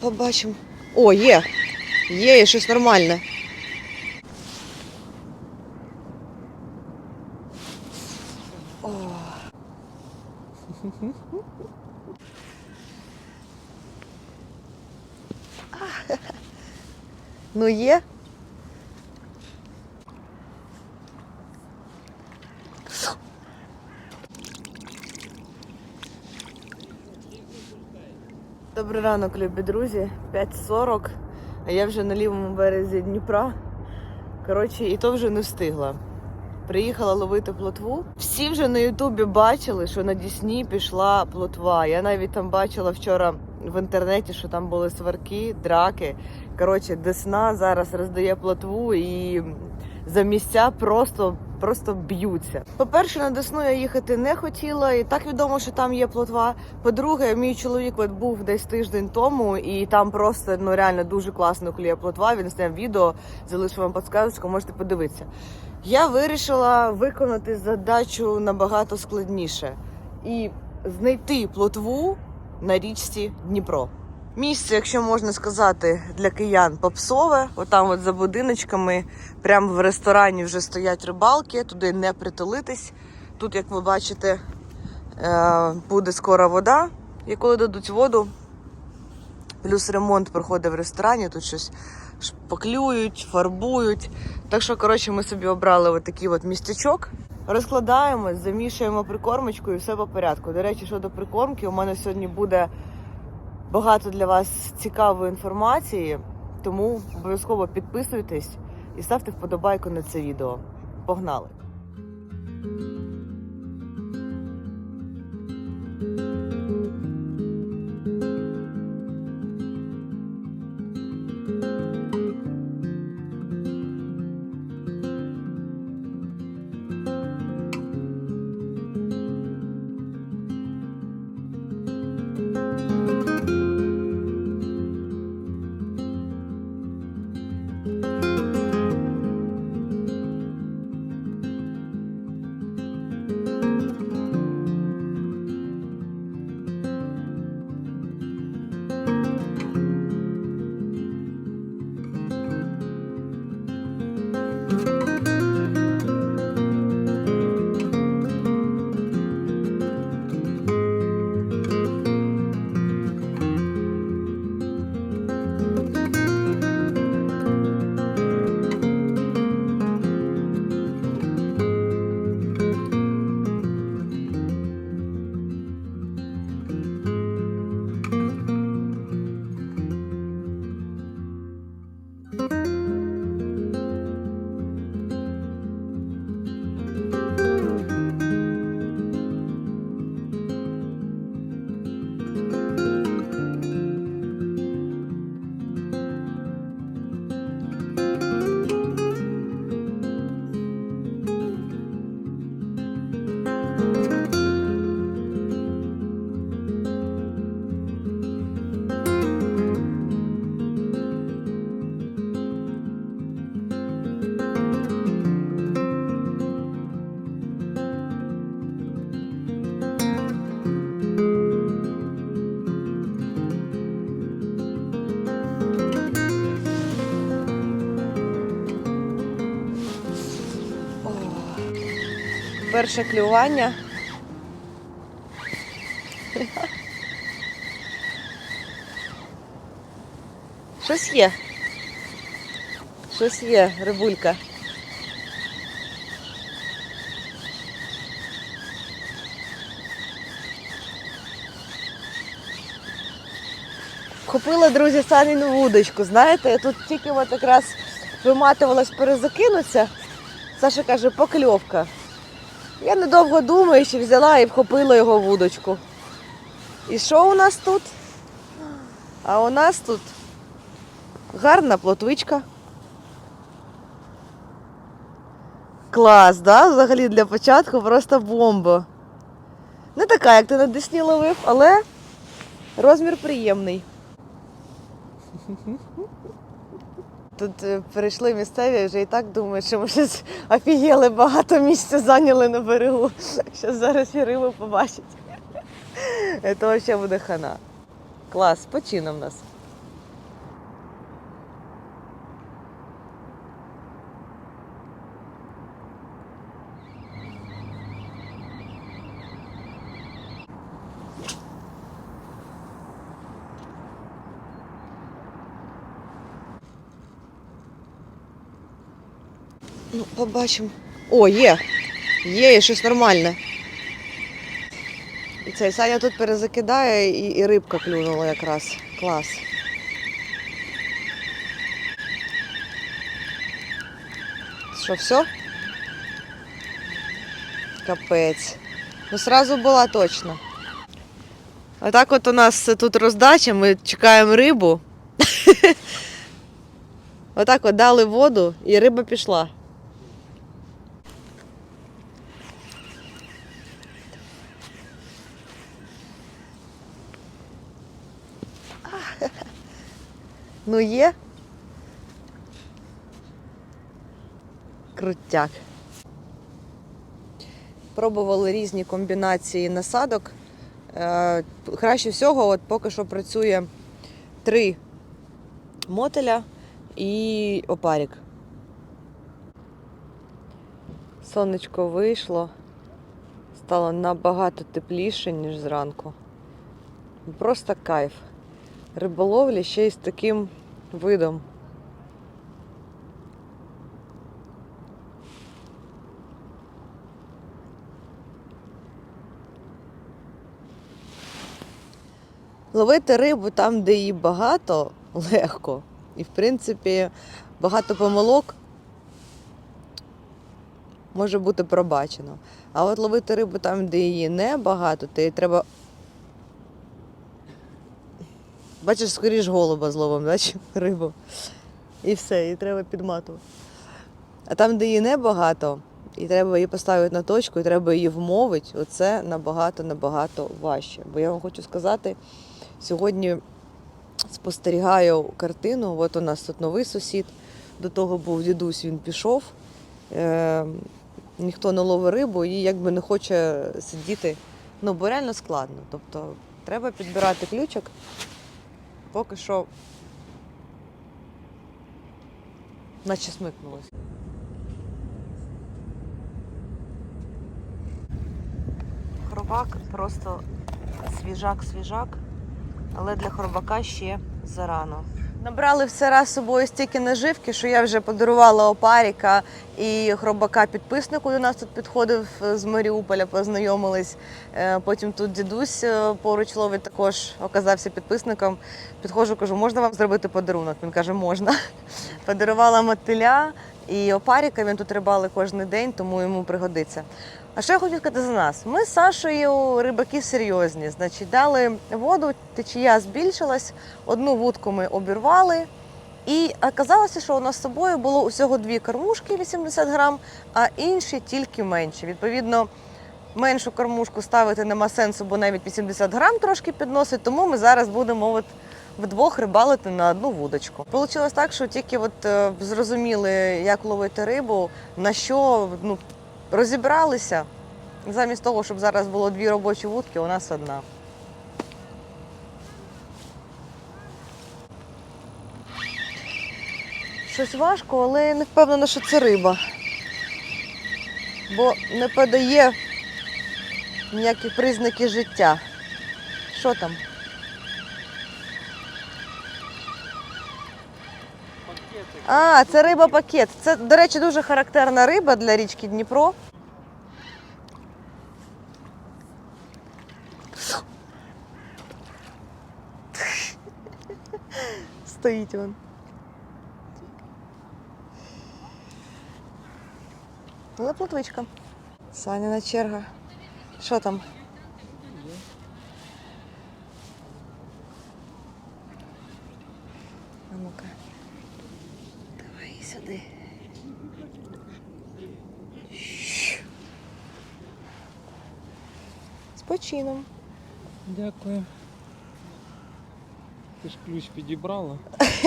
Побачимо. О, є. Є, є щось нормальне. О. Ну є. Добрий ранок, любі друзі. 5.40, а я вже на лівому березі Дніпра. Коротше, і то вже не встигла. Приїхала ловити плотву. Всі вже на Ютубі бачили, що на Дісні пішла плотва. Я навіть там бачила вчора в інтернеті, що там були сварки, драки. Коротше, Десна зараз роздає плотву і за місця просто. Просто б'ються. По-перше, на Десну я їхати не хотіла, і так відомо, що там є плотва. По-друге, мій чоловік от був десь тиждень тому, і там просто ну реально дуже класно кліє плотва. Він зняв відео, залишив вам підсказочку, можете подивитися. Я вирішила виконати задачу набагато складніше і знайти плотву на річці Дніпро. Місце, якщо можна сказати, для киян попсове. Отам, от за будиночками, прямо в ресторані вже стоять рибалки, туди не притулитись. Тут, як ви бачите, е, буде скоро вода. І коли дадуть воду, плюс ремонт проходить в ресторані, тут щось шпаклюють, фарбують. Так що, коротше, ми собі обрали отакий от містечок. Розкладаємось, замішуємо прикормочку і все по порядку. До речі, щодо прикормки, у мене сьогодні буде багато для вас цікавої інформації, тому обов'язково підписуйтесь і ставте вподобайку на це відео. Погнали! Перше клювання. Щось є. Щось є, рибулька. Купила, друзі, Саніну вудочку. Знаєте, я тут тільки от якраз виматувалась перезакинутися. Саша каже, покльовка. Я недовго думаючи, взяла і вхопила його в вудочку. І що у нас тут? А у нас тут гарна плотвичка. Клас, да? Взагалі для початку просто бомба. Не така, як ти на Десні ловив, але розмір приємний. Тут е, перейшли місцеві, вже і так думають, що ми щось офігели, багато місця зайняли на берегу. Що зараз і рибу побачить. Це взагалі буде хана. Клас, почина в нас. Побачимо. О, є! Є, є щось нормальне. І цей Саня тут перезакидає і, і рибка клюнула якраз. Клас. Що, все? Капець. Ну, сразу була точно. А так от у нас тут роздача, ми чекаємо рибу. Отак от дали воду і риба пішла. Ну є. Крутяк. Пробували різні комбінації насадок. Е, Краще всього, от поки що працює три мотеля і опарік. Сонечко вийшло, стало набагато тепліше, ніж зранку. Просто кайф. Риболовля ще й з таким видом. Ловити рибу там, де її багато, легко. І, в принципі, багато помилок може бути пробачено. А от ловити рибу там, де її не багато, то їй треба. Бачиш, скоріш голуба зловим, да, чим рибу. І все, її треба підматувати. А там, де її небагато, і треба її поставити на точку, і треба її вмовити, оце набагато-набагато важче. Бо я вам хочу сказати, сьогодні спостерігаю картину. От у нас тут новий сусід. До того був дідусь, він пішов. Е, ніхто не ловить рибу і якби не хоче сидіти. Ну, бо реально складно. Тобто треба підбирати ключик. Поки що наче смикнулося. Хробак просто свіжак-свіжак, але для хробака ще зарано. Набрали все раз собою стільки наживки, що я вже подарувала опаріка і хробака підписнику. До нас тут підходив з Маріуполя, познайомились. Е, Потім тут дідусь е, поруч ловить також оказався підписником. Підходжу, кажу, можна вам зробити подарунок? Він каже, можна. Подарувала мотиля і опаріка. Він тут рибали кожен день, тому йому пригодиться. А що я хочу сказати за нас? Ми з Сашою рибаки серйозні. Значить, дали воду, течія збільшилась, одну вудку ми обірвали. І оказалося, що у нас з собою було усього дві кормушки 80 грам, а інші тільки менші. Відповідно, меншу кормушку ставити нема сенсу, бо навіть 80 грам трошки підносить, тому ми зараз будемо от вдвох рибалити на одну вудочку. Получилось так, що тільки от е, зрозуміли, як ловити рибу, на що ну, розібралися. Замість того, щоб зараз було дві робочі вудки, у нас одна. Щось важко, але я не впевнена, що це риба. Бо не подає ніякі признаки життя. Що там? А, це риба пакет. Це, до речі, дуже характерна риба для річки Дніпро. Стоїть він. Але плотвичка. Саніна черга. Що там? А ну-ка. Сюди. З почином. Дякую. Ти ж ключ підібрала.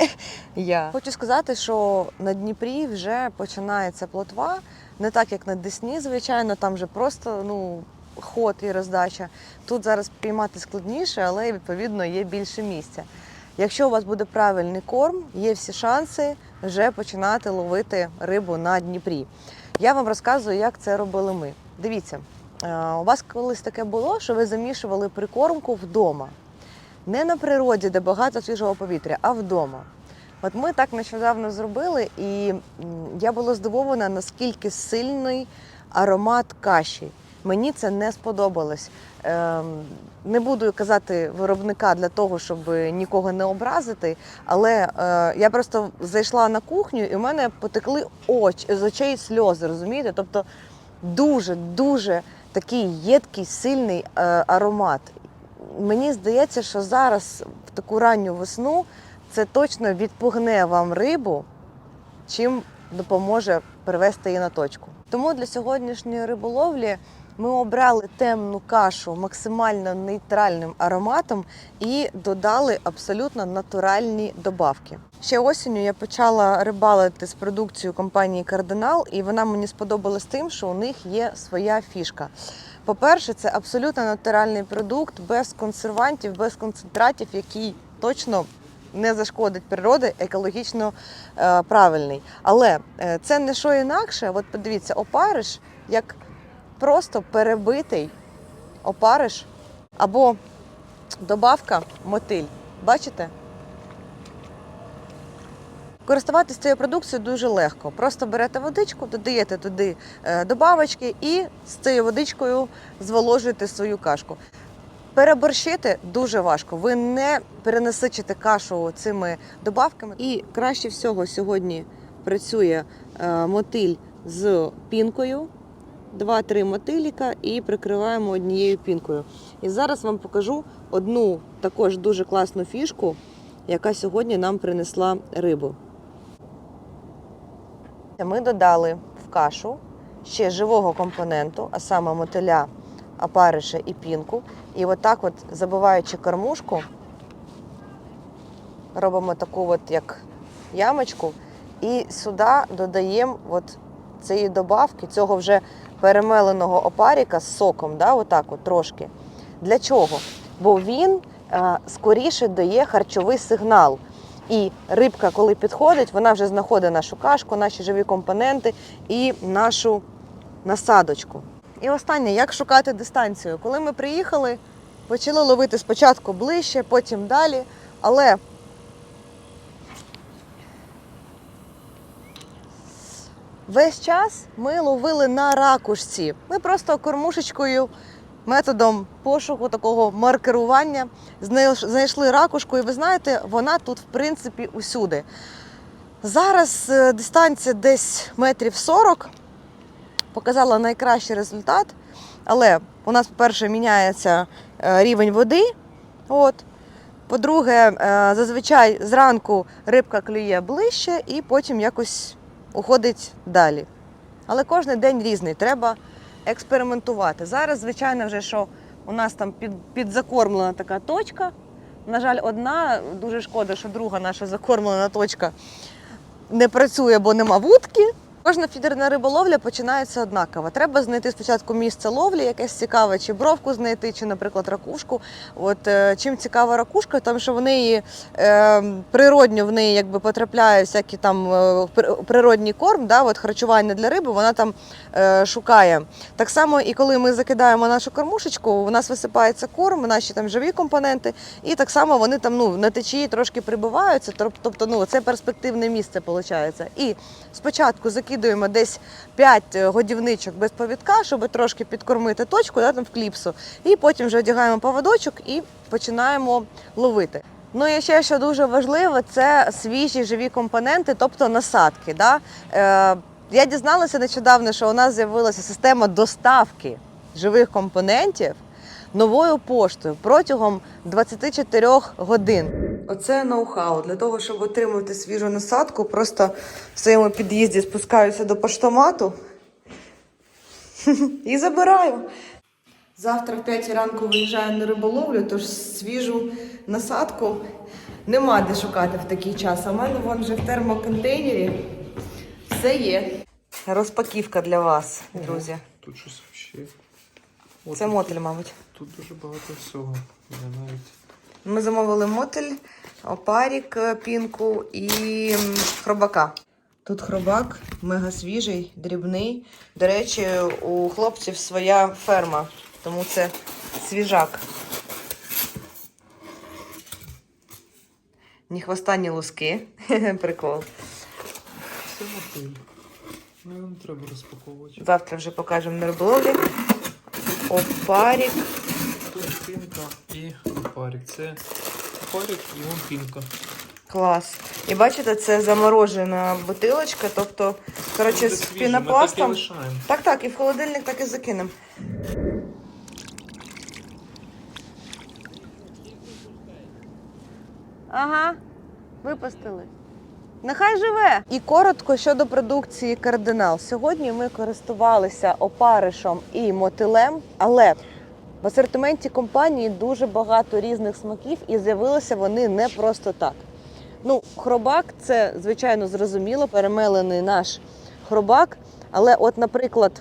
Я хочу сказати, що на Дніпрі вже починається плотва. Не так, як на Десні, звичайно, там вже просто ну, ход і роздача. Тут зараз піймати складніше, але відповідно є більше місця. Якщо у вас буде правильний корм, є всі шанси вже починати ловити рибу на Дніпрі. Я вам розказую, як це робили ми. Дивіться, е, у вас колись таке було, що ви замішували прикормку вдома. Не на природі, де багато свіжого повітря, а вдома. От ми так нещодавно зробили, і я була здивована, наскільки сильний аромат каші. Мені це не сподобалось. Ем, не буду казати виробника для того, щоб нікого не образити, але е, я просто зайшла на кухню, і в мене потекли очі з очей сльози, розумієте? Тобто дуже дуже такий єдкий, сильний е, аромат. Мені здається, що зараз в таку ранню весну це точно відпугне вам рибу, чим допоможе привести її на точку. Тому для сьогоднішньої риболовлі ми обрали темну кашу максимально нейтральним ароматом і додали абсолютно натуральні добавки. Ще осінню я почала рибалити з продукцією компанії Кардинал, і вона мені сподобалась тим, що у них є своя фішка. По-перше, це абсолютно натуральний продукт без консервантів, без концентратів, який точно не зашкодить природі, екологічно е, правильний. Але е, це не що інакше. От подивіться, опариш як просто перебитий опариш або добавка мотиль. Бачите? Користуватися цією продукцією дуже легко. Просто берете водичку, додаєте туди е, добавочки і з цією водичкою зволожуєте свою кашку. Переборщити дуже важко. Ви не перенасичите кашу цими добавками. І краще всього сьогодні працює е, мотиль з пінкою. Два-три мотиліка і прикриваємо однією пінкою. І зараз вам покажу одну також дуже класну фішку, яка сьогодні нам принесла рибу. Ми додали в кашу ще живого компоненту, а саме мотиля, опариша і пінку. І отак, от, забиваючи кормушку, робимо таку от як ямочку, і сюди додаємо от цієї добавки, цього вже перемеленого опаріка з соком, да, отак от трошки. Для чого? Бо він е, скоріше дає харчовий сигнал. І рибка, коли підходить, вона вже знаходить нашу кашку, наші живі компоненти і нашу насадочку. І останнє, як шукати дистанцію. Коли ми приїхали, почали ловити спочатку ближче, потім далі. Але весь час ми ловили на ракушці. Ми просто кормушечкою, методом пошуку, такого маркерування, знайшли ракушку, і ви знаєте, вона тут, в принципі, усюди. Зараз е, дистанція десь метрів 40 показала найкращий результат. Але у нас, по-перше, міняється е, рівень води. От. По-друге, е, зазвичай зранку рибка клює ближче і потім якось уходить далі. Але кожен день різний, треба експериментувати. Зараз, звичайно, вже що у нас там під, підзакормлена така точка. На жаль, одна, дуже шкода, що друга наша закормлена точка не працює, бо нема вудки. Кожна фідерна риболовля починається однаково. Треба знайти спочатку місце ловлі, якесь цікаве, чи бровку знайти, чи, наприклад, ракушку. От е, чим цікава ракушка, тому що в неї е, природньо в неї якби потрапляє всякий там е, природній корм, да, от харчування для риби, вона там шукає. Так само, і коли ми закидаємо нашу кормушечку, у нас висипається корм, наші там живі компоненти, і так само вони там ну, на течії трошки прибиваються. Тобто, ну, це перспективне місце виходить. І спочатку закидуємо десь 5 годівничок без повідка, щоб трошки підкормити точку да, там, в кліпсу. І потім вже одягаємо поводочок і починаємо ловити. Ну і ще що дуже важливо, це свіжі живі компоненти, тобто насадки. Да? Е, я дізналася нещодавно, що у нас з'явилася система доставки живих компонентів новою поштою протягом 24 годин. Оце ноу-хау. Для того, щоб отримати свіжу насадку, просто в своєму під'їзді спускаюся до поштомату і забираю. Завтра в 5 ранку виїжджаю на риболовлю, тож свіжу насадку нема де шукати в такий час. А в мене вон вже в термоконтейнері все є. Розпаківка для вас, друзі. Тут щось взагалі. Це мотель, мабуть. Тут дуже багато всього. Я навіть. Ми замовили мотель, опарік, е, пінку і хробака. Тут хробак мега свіжий, дрібний. До речі, у хлопців своя ферма, тому це свіжак. Ні хвоста, ні луски. Прикол. Це мотиль. Ну, не треба розпаковувати. Завтра вже покажемо на риболовлі. Опарік. Тут пінка і опарик. Це опарик і вон пінка. Клас. І бачите, це заморожена бутилочка, тобто, коротше, з свіже, Ми таке пінопластом. Так, так, і в холодильник так і закинемо. Ага, випустили. Нехай живе. І коротко щодо продукції кардинал. Сьогодні ми користувалися опаришем і мотилем, але в асортименті компанії дуже багато різних смаків, і з'явилися вони не просто так. Ну, хробак це звичайно зрозуміло, перемелений наш хробак. Але, от, наприклад,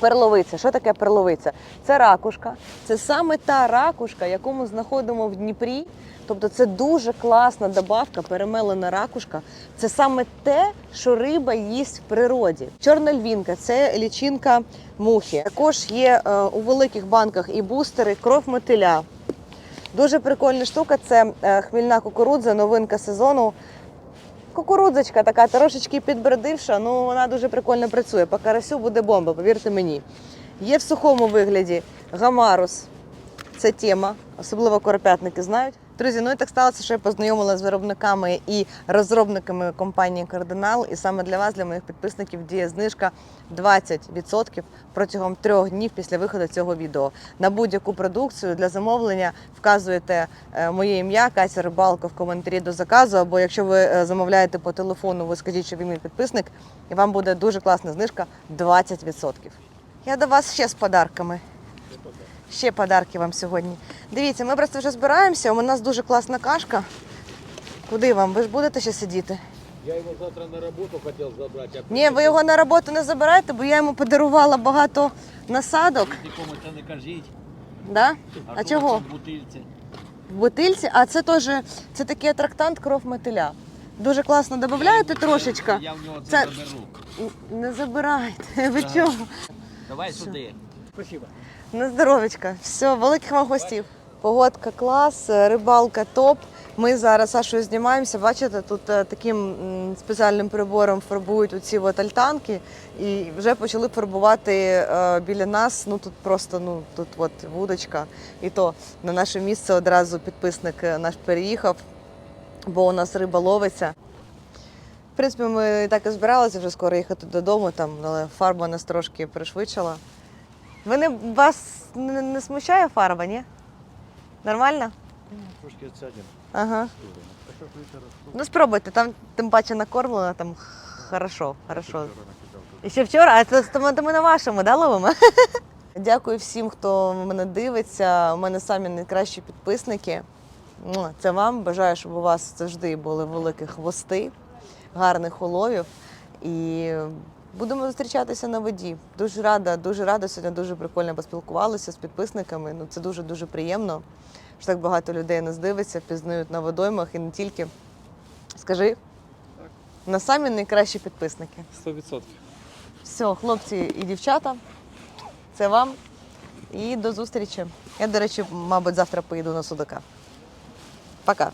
перловиця. Що таке перловиця? Це ракушка. Це саме та ракушка, яку ми знаходимо в Дніпрі. Тобто це дуже класна добавка, перемелена ракушка. Це саме те, що риба їсть в природі. Чорна львінка це лічинка мухи. Також є е, у великих банках і бустери, кров мотиля. Дуже прикольна штука це е, хмільна кукурудза, новинка сезону. Кукурудзочка така трошечки підбродивша, ну вона дуже прикольно працює. По карасю буде бомба, повірте мені. Є в сухому вигляді гамарус. Це тема, особливо коропятники знають. Друзі, ну і так сталося, що я познайомилася з виробниками і розробниками компанії Кардинал. І саме для вас, для моїх підписників, діє знижка 20% протягом трьох днів після виходу цього відео. На будь-яку продукцію для замовлення вказуєте е, моє ім'я Катя Рибалко в коментарі до заказу. Або якщо ви е, замовляєте по телефону, ви скажіть, що ви мій підписник, і вам буде дуже класна знижка 20%. Я до вас ще з подарками. Ще подарки вам сьогодні. Дивіться, ми просто вже збираємося. У нас дуже класна кашка. Куди вам? Ви ж будете ще сидіти? Я его завтра на работу хотел забрать. А Ні, ви його на роботу не забирайте, бо я йому подарувала багато насадок. Нікому це не кажіть. Да? А що чого? в бутильці? В бутильці, а це теж це такий атрактант кров мотиля. Дуже класно додаєте трошечки. Я в нього це, Це- заберу. Не забирайте. Ви чого? Давай сюди. Спасибо. На здоровечка. Все, великих вам гостів. Погодка клас, рибалка топ. Ми зараз Сашою знімаємося. Бачите, тут е, таким спеціальним прибором фарбують оці от альтанки і вже почали фарбувати е, біля нас. Ну тут просто ну тут от вудочка. І то на наше місце одразу підписник е, наш переїхав, бо у нас риба ловиться. В принципі, ми так і збиралися вже скоро їхати додому, там, але фарба нас трошки пришвидшила. Ви не, вас не, не смущає фарба, ні? Нормально? Трошки відсядемо. Ага. Ну спробуйте, там тим паче накормлено, там хорошо, хорошо. І ще вчора, а це, це, ми- це ми на вашому, да, ловимо? Дякую всім, хто мене дивиться. У мене самі найкращі підписники. Це вам. Бажаю, щоб у вас завжди були великі хвости, гарних уловів. І будемо зустрічатися на воді. Дуже рада, дуже рада. Сьогодні дуже прикольно поспілкувалися з підписниками. Ну, це дуже дуже приємно, що так багато людей нас дивиться, пізнають на водоймах і не тільки. Скажи, на самі найкращі підписники. 100%. Все, хлопці і дівчата, це вам. І до зустрічі. Я, до речі, мабуть, завтра поїду на судака. Пока.